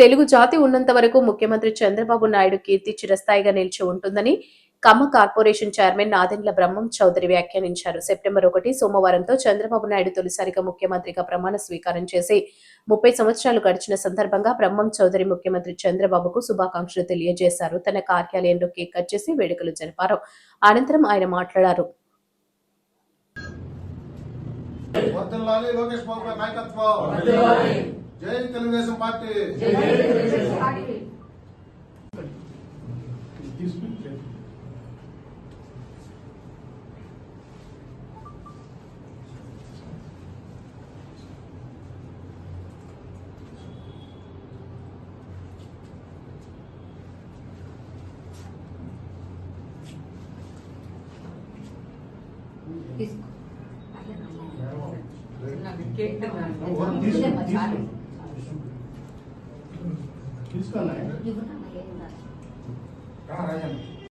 తెలుగు జాతి ఉన్నంత వరకు ముఖ్యమంత్రి చంద్రబాబు నాయుడు కీర్తి చిరస్థాయిగా నిలిచి ఉంటుందని కమ్మ కార్పొరేషన్ చైర్మన్ నాదెండ్ల బ్రహ్మం చౌదరి వ్యాఖ్యానించారు. సెప్టెంబర్ ఒకటి సోమవారంతో చంద్రబాబు నాయుడు తొలిసారిగా ముఖ్యమంత్రిగా ప్రమాణ స్వీకారం చేసి ముప్పై సంవత్సరాలు గడిచిన సందర్భంగా బ్రహ్మం చౌదరి ముఖ్యమంత్రి చంద్రబాబుకు శుభాకాంక్షలు తెలియజేశారు. తన కార్యాలయంలో కేక్ కట్ చేసి వేడుకలు జరిపారు. అనంతరం ఆయన మాట్లాడారు. లోకేష్ బాబు నాయకత్వం. జై తెలుగుదేశం పార్టీ తీసుకోండి